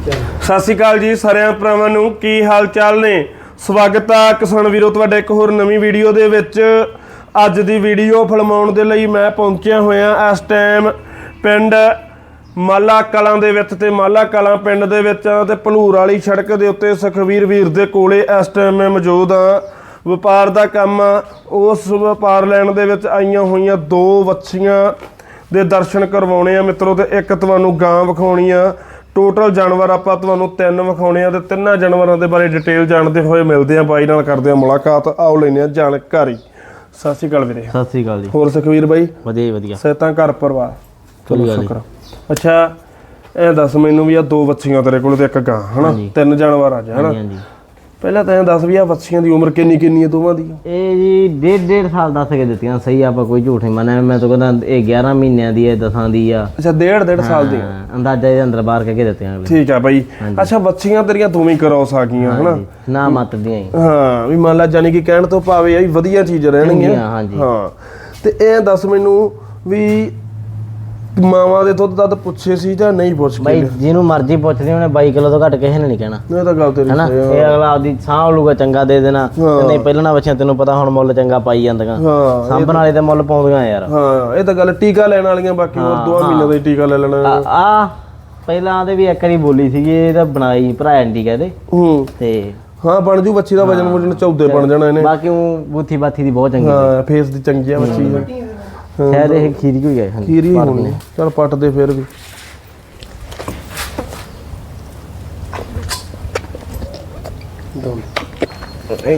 ਸਤਿ ਸ਼੍ਰੀ ਅਕਾਲ ਜੀ ਸਾਰਿਆਂ ਭਰਾਵਾਂ ਨੂੰ, ਕੀ ਹਾਲ ਚਾਲ ਨੇ? ਸਵਾਗਤ ਆ ਕਿਸਾਨ ਵੀਰੋ, ਤੁਹਾਡੇ ਇੱਕ ਹੋਰ ਨਵੀਂ ਵੀਡੀਓ ਦੇ ਵਿੱਚ। ਅੱਜ ਦੀ ਵੀਡੀਓ ਫਿਲਮਾਉਣ ਦੇ ਲਈ ਮੈਂ ਪਹੁੰਚਿਆ ਹੋਇਆ ਇਸ ਟਾਈਮ ਪਿੰਡ ਮਾਲਾ ਕਲਾਂ ਦੇ ਵਿੱਚ ਤੇ ਮਾਲਾ ਕਲਾਂ ਪਿੰਡ ਦੇ ਵਿੱਚ ਆ ਤੇ ਭਲੂਰ ਵਾਲੀ ਸੜਕ ਦੇ ਉੱਤੇ ਸੁਖਵੀਰ ਵੀਰ ਦੇ ਕੋਲੇ ਇਸ ਟਾਈਮ ਮੈਂ ਮੌਜੂਦ ਆ ਵਪਾਰ ਦਾ ਕੰਮ ਆ। ਉਸ ਵਪਾਰ ਲੈਣ ਦੇ ਵਿੱਚ ਆਈਆਂ ਹੋਈਆਂ ਦੋ ਵੱਛੀਆਂ ਦੇ ਦਰਸ਼ਨ ਕਰਵਾਉਣੇ ਆ ਮਿੱਤਰੋ ਤੇ ਇੱਕ ਤੁਹਾਨੂੰ ਗਾਂ ਵਿਖਾਉਣੀ ਆ। ਟੋਟਲ ਜਾਨਵਰ ਆਪਾਂ ਤੁਹਾਨੂੰ ਤਿੰਨ ਵਿਖਾਉਣੇ ਆ ਤੇ ਤਿੰਨਾਂ ਜਾਨਵਰਾਂ ਦੇ ਬਾਰੇ ਡਿਟੇਲ ਜਾਣਦੇ ਹੋਏ ਮਿਲਦੇ ਆ। ਬਾਈ ਨਾਲ ਕਰਦੇ ਆ ਮੁਲਾਕਾਤ। ਆਓ ਲੈਨੇ ਆ ਜਾਣਕਾਰੀ। ਸਤਿ ਸ਼੍ਰੀ ਅਕਾਲ ਵੀਰੇ। ਸਤਿ ਸ੍ਰੀ ਅਕਾਲ ਜੀ। ਹੋਰ ਸੁਖਵੀਰ ਬਾਈ? ਵਧੀਆ ਵਧੀਆ। ਸਹਿਤਾਂ ਘਰ ਪਰਿਵਾਰ? ਗੱਲ ਨੀ। ਸ਼ੁਕਰ। ਅੱਛਾ ਇਹ ਦੱਸ ਮੈਨੂੰ ਵੀ ਆ ਦੋ ਵੱਛੀਆਂ ਤੇਰੇ ਕੋਲ ਤੇ ਇੱਕ ਗਾਂ ਹਨਾ। ਤਿੰਨ ਜਾਨਵਰ ਆ ਜਾ ਹਨਾ? ਪਹਿਲਾਂ ਤਾਂ ਇਹ ਦੱਸ ਵੀ ਆ ਵੱਛੀਆਂ ਦੀ ਉਮਰ ਕਿੰਨੀ ਕਿੰਨੀ ਹੈ ਦੋਵਾਂ ਦੀ? ਇਹ ਜੀ ਡੇਢ ਡੇਢ ਸਾਲ ਦੱਸ ਕੇ ਦਿੱਤੀਆਂ ਸਹੀ ਆਪਾਂ ਕੋਈ ਝੂਠ ਨਹੀਂ ਮੰਨਿਆ। ਮੈਂ ਤਾਂ ਕਹਿੰਦਾ ਇਹ 11 ਮਹੀਨਿਆਂ ਦੀ ਹੈ ਦਸਾਂ ਦੀ ਆ। ਅੱਛਾ ਡੇਢ ਡੇਢ ਸਾਲ ਦੀ। ਹਾਂ, ਅੰਦਾਜ਼ਾ ਇਹਦੇ ਅੰਦਰ ਬਾਹਰ ਕਰਕੇ ਦਿੱਤੀਆਂ ਅਗਲੇ। ਠੀਕ ਆ ਬਾਈ। ਅੱਛਾ ਵੱਛੀਆਂ ਤੇਰੀਆਂ ਦੋਵੇਂ ਕਰੋਸ ਆ ਗਈਆਂ ਹਨਾ? ਹਾਂਜੀ, ਨਾ ਮਤ ਦੀਆਂ ਹੀ। ਹਾਂ ਵੀ ਮੰਨ ਲਾ ਜਾਨੀ ਕਿ ਕਹਿਣ ਤੋਂ ਭਾਵੇਂ ਆ ਵੀ ਵਧੀਆ ਚੀਜ਼ ਰਹਿਣਗੀਆਂ। ਚੰਗੀਆਂ, ਹਾਂਜੀ। ਹਾਂ। ਤੇ ਇਹ ਦੱਸ ਮੈਨੂੰ ਵੀ ਮਾਵਾਂ ਦੇ ਦੁੱਧ ਦੱਧ ਪੁੱਛੇ ਸੀ ਜਾਂ ਨਹੀਂ ਪੁੱਛ ਕੇ ਬਾਈ ਜਿਹਨੂੰ ਮਰਜ਼ੀ ਪੁੱਛਦੇ ਉਹਨੇ 22 ਕਿਲੋ ਤੋਂ ਘੱਟ ਕਿਸੇ ਨੇ ਨਹੀਂ ਕਹਿਣਾ। ਇਹ ਤਾਂ ਗੱਲ ਤੇਰੀ ਹੈਨਾ? ਸਹੀ ਆ। ਇਹ ਅਗਲਾ ਆਪਦੀ ਸਾਂਭ ਲੂਗਾ ਚੰਗਾ ਦੇ ਦੇਣਾ। ਤੇ ਨਹੀਂ ਪਹਿਲਾਂ ਨਾ ਬੱਚਿਆਂ ਤੈਨੂੰ ਪਤਾ ਹੁਣ ਮੁੱਲ ਚੰਗਾ ਪਾਈ ਜਾਂਦੀਆਂ। ਹਾਂ ਸਾਂਭਣ ਵਾਲੇ ਤੇ ਮੁੱਲ ਪਾਉਂਦੀਆਂ ਯਾਰ। ਹਾਂ ਇਹ ਤਾਂ ਗੱਲ ਟੀਕਾ ਲੈਣ ਵਾਲੀਆਂ ਬਾਕੀ ਹੋਰ ਦੋ ਮਹੀਨੇ ਦਾ ਹੀ ਟੀਕਾ ਲੈ ਲੈਣਾ। ਆ ਆ ਪਹਿਲਾਂ ਦੇ ਵੀ ਇੱਕ ਵਾਰੀ ਬੋਲੀ ਸੀਗੀ ਇਹ ਤਾਂ ਬਣਾਈ ਭਰਾ ਐਂਟੀ ਕਹਦੇ। ਹੂੰ। ਤੇ ਹਾਂ ਬਣ ਜੂ ਬੱਚੀ ਦਾ ਵਜਨ ਵਜਨ ਚੌਦੇ ਬਣ ਜਾਣਾ ਇਹਨੇ। ਬਾਕੀ ਉਹ ਬੂਥੀ ਬਾਥੀ ਦੀ ਬਹੁਤ ਚੰਗੀ ਹਾਂ ਫੇਸ ਦੀ ਚੰਗੀ ਆ ਬੱਚੀ ਦਾ ਸ਼ਾਇਦ ਇਹ ਖੀਰੀ ਕੋਈ ਗਏ ਹਾਂਜੀ ਕੀਰੀ ਹੋਣੀ ਚਲ ਪੱਟ ਦੇ ਫਿਰ ਵੀ।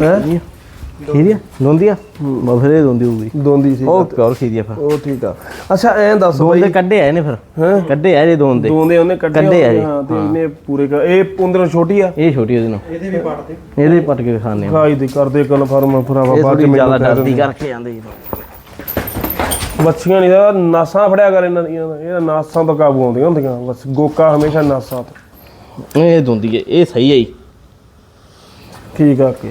ਹੈਂ? ਖੀਰੀ ਦੋਂਦੀ ਆ? ਬਫਰੇ ਦੋਂਦੀ ਹੋਊਗੀ। ਦੋਂਦੀ ਸੀ। ਉਹ ਪਿਓਰ ਖੀਰੀ ਆ ਫਿਰ। ਉਹ ਠੀਕ ਆ। ਅੱਛਾ ਐਂ ਦੱਸ ਦੋਂਦੇ ਕੱਢੇ ਆਏ ਨੇ ਫਿਰ। ਹੈਂ? ਕੱਢੇ ਆ ਜੇ ਦੋਂਦੇ। ਦੋਂਦੇ ਉਹਨੇ ਕੱਢੇ ਕੱਢੇ ਆ। ਹੋਏ, ਜੀ। ਹਾਂ। ਤੇ ਇਹਨੇ ਪੂਰੇ ਕਰ- ਇਹ ਉਹਦੇ ਨਾਲ ਛੋਟੀ ਆ? ਇਹ ਛੋਟੀ ਉਹਦੇ ਨਾਲ। ਇਹਦੇ ਵੀ ਪੱਟਦੇ ਇਹਦੇ ਪੱਟ ਕੇ ਖਾਣੇ ਆ। ਖਾਈ ਦੀ ਕਰਦੇ ਕਨਫਰਮ ਭਰਾਵਾ ਇਹ ਬਾਅਦ ਚ ਥੋੜੀ ਜ਼ਿਆਦਾ ਮੈਨੂੰ ਕਹਿ ਡਰਦੀ ਕਰਕੇ ਜਾਂਦੇ ਜੀ। ਮੱਛੀਆਂ ਨਹੀਂ ਦਾ ਨਾਸਾਂ ਫੜਿਆ ਕਰ ਇਹਨਾਂ ਦੀਆਂ ਇਹ ਨਾਸਾਂ ਤੋਂ ਕਾਬੂ ਆਉਂਦੀਆਂ ਹੁੰਦੀਆਂ ਬਸ ਗੋਕਾ ਹਮੇਸ਼ਾ ਨਾਸਾਂ ਤੋਂ। ਇਹ ਦੋਂਦੀ ਹੈ ਇਹ ਸਹੀ ਹੈ ਜੀ। ਠੀਕ ਆ ਕੀ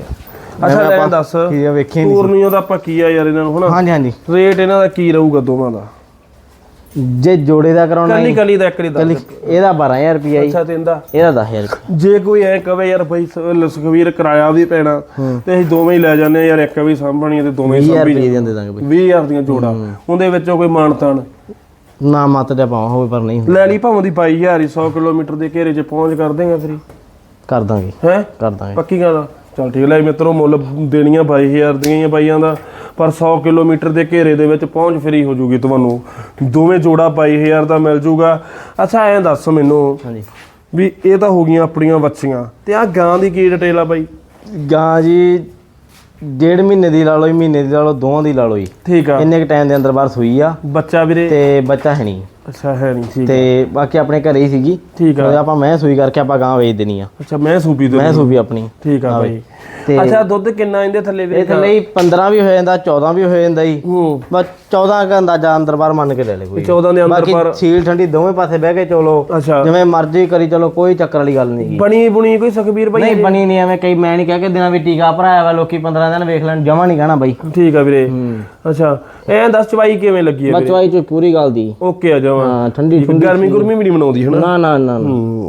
ਅੱਛਾ ਐਂ ਦੱਸ ਕੀ ਆ ਵੇਖੀ ਨਹੀਂ ਪੂਰਨੀਆਂ ਦਾ ਆਪਾਂ ਕੀ ਆ ਯਾਰ ਇਹਨਾਂ ਨੂੰ ਹਨਾ? ਹਾਂਜੀ ਹਾਂਜੀ। ਰੇਟ ਇਹਨਾਂ ਦਾ ਕੀ ਰਹੂਗਾ ਦੋਵਾਂ ਦਾ? ਜੇ ਜੋੜੇ ਦਾ ਕਰਾਉਣਾ ਕੱਲੀ ਕੱਲੀ ਦਾ ਇੱਕ ਦੀ ਕੱਲੀ ਦੱਸ ਇਹਦਾ 12000 ਰੁਪਿਆ ਜੀ। ਅੱਛਾ ਤੇ ਇਹਦਾ? ਇਹਦਾ 10000 ਰੁਪਿਆ ਜੇ ਕੋਈ ਐ ਕਵੇ ਯਾਰ ਬਈ ਸੁਖਵੀਰ ਕਿਰਾਇਆ ਵੀ ਪੈਣਾ ਤੇ ਅਸੀਂ ਦੋਵੇਂ ਹੀ ਲੈ ਜਾਂਦੇ ਆ ਯਾਰ ਇੱਕ ਵੀ ਸਾਂਭਣੀ ਤੇ ਦੋਵੇਂ ਹੀ 20000 ਸਾਂਭੀ ਰੁਪਏ ਦੇ ਦੇ ਦਾਂਗੇ ਬਈ। 20000 ਦੀਆਂ ਜੋੜਾ। ਉਹਦੇ ਵਿੱਚੋਂ ਕੋਈ ਮਾਨਤਾਨ ਨਾ ਮਤ ਤੇ ਪਾਵਾਂ ਹੋਵੇ ਪਰ ਨਹੀਂ। ਲੈ ਲਈ ਭਾਵੇਂ ਦੀ ਪਾਈ ਯਾਰ 100 ਕਿਲੋਮੀਟਰ ਦੇ ਘੇਰੇ 'ਚ ਪਹੁੰਚ ਕਰ ਦੇਗਾ ਫਰੀ ਕਰ ਦਾਂਗੇ। ਹੈ? ਕਰ ਦਾਂਗੇ। ਪੱਕੀ ਗੱਲ ਆ। ਚਲ ਠੀਕ ਲੈ ਮਿੱਤਰੋ ਮੁੱਲ ਦੇਣੀਆਂ 22000 ਦੀਆਂ ਹੀ ਆ ਬਾਈਆਂ ਦਾ। ਪਰ 100 ਕਿਲੋਮੀਟਰ ਦੇ ਘੇਰੇ ਦੇ ਵਿੱਚ ਪਹੁੰਚ ਫਰੀ ਹੋ ਜੂਗੀ ਤੁਹਾਨੂੰ। ਦੋਵੇਂ ਜੋੜਾ 22000 ਦਾ ਮਿਲ ਜੂਗਾ। ਅੱਛਾ ਐਂ ਦੱਸ ਮੈਨੂੰ ਹਾਂਜੀ। ਵੀ ਇਹ ਤਾਂ ਹੋ ਗਈਆਂ ਆਪਣੀਆਂ ਵੱਛੀਆਂ। ਤੇ ਆ ਗਾਂ ਦੀ ਕੀ ਡਿਟੇਲ ਆ ਬਾਈ? ਗਾਂ ਜੀ ਡੇਢ ਮਹੀਨੇ ਦੀ ਲਾ ਲਓ ਜੀ ਮਹੀਨੇ ਦੀ ਲਾ ਲਓ ਦੋਵਾਂ ਦੀ ਲਾ ਲਓ ਜੀ। ਠੀਕ ਆ। ਇੰਨੇ ਕ ਟਾਈਮ ਦੇ ਅੰਦਰ ਬਾਹਰ ਸੂਈ ਆ। ਬੱਚਾ ਵੀਰੇ? ਤੇ ਬੱਚਾ ਹੈ ਨਹੀਂ। ਅੱਛਾ ਹੈ ਨਹੀਂ ਠੀਕ ਤੇ ਬਾਕੀ ਆਪਣੇ ਘਰੇ ਹੀ ਸੀਗੀ। ਠੀਕ ਆ। ਤੇ ਆਪਾਂ ਮੈਂ ਸੂਈ ਕਰਕੇ ਆਪਾਂ ਗਾਂ ਵੇਚ ਦੇਣੀ ਆ। ਅੱਛਾ ਮੈਂ ਸੂਪੀ ਦੇ ਮੈਂ ਸੂਈ ਆਪਣੀ। ਠੀਕ ਆ ਬਾਈ। ਤੇ ਅੱਛਾ ਦੁੱਧ ਕਿੰਨਾ ਇਹਦੇ ਥੱਲੇ ਵੀਰੇ ਇਹ ਥੱਲੇ ਹੀ 15 ਵੀ ਹੋ ਜਾਂਦਾ 14 ਵੀ ਹੋ ਜਾਂਦਾ ਜੀ। ਹੂੰ। ਬਸ 14 ਦਾ ਅੰਦਾਜ਼ਾ ਅੰਦਰ ਬਾਹਰ ਮੰਨ ਕੇ ਲੈ ਲੈ ਕੋਈ। 14 ਦੇ ਅੰਦਰ ਬਾਕੀ ਪਰ ਸੀਲ ਠੰਡੀ ਦੋਵੇਂ ਪਾਸੇ ਬਹਿ ਕੇ ਚਲੋ। ਜਿਵੇਂ ਮਰਜ਼ੀ ਕਰੀ ਚਲੋ ਕੋਈ ਚੱਕਰ ਵਾਲੀ ਗੱਲ ਨਹੀਂ ਬਣੀ ਬੁਣੀ ਕੋਈ ਸੁਖਬੀਰ ਬਾਈ ਨਹੀਂ ਬਣੀ ਨਹੀਂ ਐਵੇਂ ਕਈ ਮੈਂ ਨਹੀਂ ਕਹਿ ਕੇ ਦਿਨਾਂ ਵੀ ਟੀਕਾ ਭਰਾਇਆ ਵਾ ਲੋਕੀ 15 ਦਿਨ ਵੇਖ ਲੈਣ ਜਮਾ ਨਹੀਂ ਕਹਿਣਾ ਬਾਈ। ਠੀਕ ਆ ਵੀਰੇ। ਅੱਛਾ ਐਂ ਦੱਸ ਚਵਾਈ ਕਿਵੇਂ ਲੱਗੀ ਹੈ ਵੀਰੇ? ਬਚਵਾਈ ਚ ਪੂਰੀ ਗੱਲ ਦੀ। ਓਕੇ ਆ ਜਾਵਾਂ ਹਾਂ ਠੰਡੀ ਗਰਮੀ ਗੁਰਮੀ ਵੀ ਨਹੀਂ ਮਨਾਉਂਦੀ ਹਨਾ? ਨਾ ਨਾ ਨਾ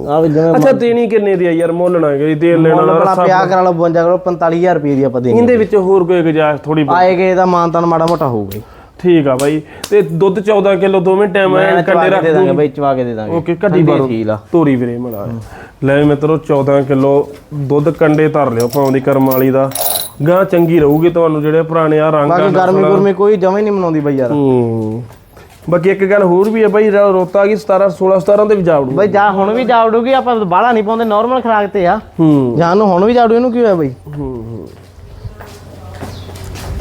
ਆ ਵੀ ਜਿਵੇਂ ਅੱਛਾ ਦੇਣੀ ਕਿੰਨੇ ਦੀ ਆ ਯਾਰ ਮੁੱਲ ਨਾ ਗਈ ਦੇਣ ਲੈਣ ਵਾਲਾ ਬੜਾ ਪਿਆ ਕਰਾ ਲਓ 52 ਕਰੋ 45000 ਰੁਪਏ ਦੀ ਆਪਾਂ ਦੇਣੀ ਇਹਦੇ ਵਿੱਚ ਹੋਰ ਕੋਈ ਗੁਜਾਇਸ਼ ਥੋੜੀ ਆਏਗੇ ਇਹਦਾ ਮਾਨਤਾਨ ਮਾੜਾ ਮੋਟਾ ਹੋਊਗਾ ਜੀ। ਠੀਕ ਆ ਬਾਈ। ਤੇ ਦੁੱਧ 14 ਕਿਲੋ ਦੋਵੇਂ ਟਾਈਮ ਐ ਮੈਂ ਚਵਾ ਕੰਡੇ ਕੇ ਰੱਖ ਦੇ ਦਾਂਗੇ। ਬਾਈ ਚਵਾ ਕੇ ਦੇ ਦਾਂਗੇ। ਓਕੇ ਕੱਢੀ ਠੰਡੀ ਬਾਰੋ ਸੀਲ ਆ। ਤੋਰੀ ਵੀਰੇ ਮਲਾ ਲੈ ਵੀ ਮਿੱਤਰੋ 14 ਕਿਲੋ ਦੁੱਧ ਕੰਡੇ ਧਰ ਲਿਓ ਭਾਵੇਂ ਦੀ ਕਰਮ ਵਾਲੀ ਦਾ। ਗਾਂ ਚੰਗੀ ਰਹੂਗੀ ਤੁਹਾਨੂੰ ਜਿਹੜੇ ਪੁਰਾਣੇ ਆ ਰੰਗ ਆ ਬਾਕੀ ਗਰਮੀ ਗੁਰਮੀ ਕੋਈ ਜਮਾ ਨਹੀਂ ਮਨਾਉਂਦੀ ਬਾਈ ਯਾਰ। ਹੂੰ। ਬਾਕੀ ਇੱਕ ਗੱਲ ਹੋਰ ਵੀ ਹੈ ਬਾਈ ਰੋਤਾ ਗਈ 17 16 17 ਦੇ ਵੀ ਜਾਵੜੂ ਬਾਈ ਜਾ ਹੁਣ ਵੀ ਜਾਵੜੂਗੀ ਆਪਾਂ ਬਾਹਲਾ ਨਹੀਂ ਪਾਉਂਦੇ ਨਾਰਮਲ ਖਰਾਕ ਤੇ ਆ। ਹੂੰ। ਜਾਨ ਨੂੰ ਹੁਣ ਵੀ ਜਾਵੜੂ ਇਹਨੂੰ ਕੀ ਹੋਇਆ ਬਾਈ?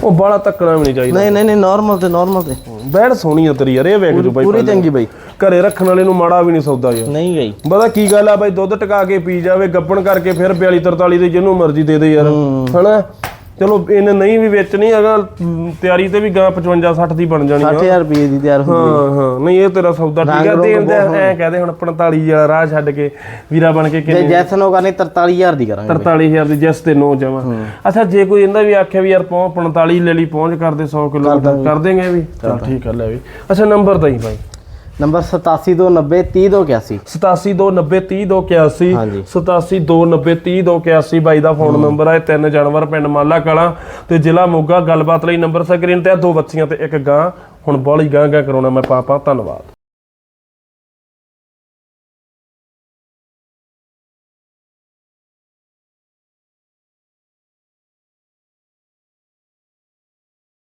ਉਹ ਬਾਲਾ ਤੱਕਣਾ ਵੀ ਨਹੀਂ ਚਾਹੀਦਾ। ਨਹੀਂ ਨਹੀਂ ਨਹੀਂ ਨਾਰਮਲ ਤੇ ਨਾਰਮਲ ਤੇ। ਬੈੜ ਸੋਹਣੀ ਆ ਤੇਰੀ ਯਾਰ ਇਹ ਵੇਖ ਜੂ ਬਾਈ ਪੂਰੀ ਚੰਗੀ ਬਾਈ। ਘਰੇ ਰੱਖਣ ਵਾਲੇ ਨੂੰ ਮਾੜਾ ਵੀ ਨਹੀਂ ਸੌਦਾ ਯਾਰ। ਨਹੀਂ ਗਈ ਪਤਾ ਕੀ ਗੱਲ ਆ ਬਾਈ ਦੁੱਧ ਟਕਾ ਕੇ ਪੀ ਜਾਵੇ ਗੱਪਣ ਕਰਕੇ ਫਿਰ 42 43 ਦੇ ਜਿਹਨੂੰ ਮਰਜ਼ੀ ਦੇ ਦੇ ਯਾਰ। ਹਨਾ? ਚਲੋ ਇਹਨੇ ਨਹੀਂ ਵੀ ਵੇਚਣੀ ਹੈਗਾ ਮ, ਤਿਆਰੀ ਤੇ ਵੀ ਗਾਂ 55 60 ਦੀ ਬਣ ਜਾਣੀ ਆ। 60000 ਰੁਪਏ ਦੀ ਤਿਆਰ ਹੋ ਹਾਂ ਹਾਂ। ਨਹੀਂ ਇਹ ਤੇਰਾ ਸੌਦਾ ਠੀਕ ਆ ਦੇਣ ਦੇ ਐ ਕਹਦੇ ਹੁਣ 45 ਵਾਲਾ ਰਾਹ ਛੱਡ ਕੇ ਵੀਰਾ ਬਣ ਕੇ ਜੇ ਕਿੰਨੇ ਜੈਸਨ ਉਹ ਕਰਨੀ 43000 ਦੀ ਕਰਾਂਗੇ। 43000 ਦੀ ਜਿਸ ਤੇ ਨੋ ਜਮਾ। ਅੱਛਾ ਜੇ ਕੋਈ ਇਹਦਾ ਵੀ ਆਖਿਆ ਵੀ ਯਾਰ ਪਹੁੰਚ 45 ਲੈ ਲਈ ਪਹੁੰਚ ਕਰਦੇ 100 ਕਿਲੋ ਕਰ ਦੇਂਗੇ। ਵੀ। ਚਲ ਠੀਕ ਆ ਲੈ ਵੀ। ਅੱਛਾ ਨੰਬਰ ਤਾਂ ਹੀ ਭਾਈ ਨੰਬਰ 8729030281 8729030281 ਹਾਂਜੀ। 8729030281 ਬਾਈ ਦਾ ਫੋਨ ਨੰਬਰ ਹੈ ਤਿੰਨ ਜਾਨਵਰ ਪਿੰਡ ਮਾਲਾ ਕਲਾਂ ਤੇ ਜ਼ਿਲ੍ਹਾ ਮੋਗਾ ਗੱਲਬਾਤ ਲਈ ਨੰਬਰ ਸਕਰੀਨ ਤੇ ਆ ਦੋ ਬੱਚੀਆਂ ਤੇ ਇੱਕ ਗਾਂ। ਹੁਣ ਬੋਲੀ ਗਾਂ ਗਾਂ ਕਰਾਉਣਾ ਮੈਂ ਪਾਪਾ ਧੰਨਵਾਦ।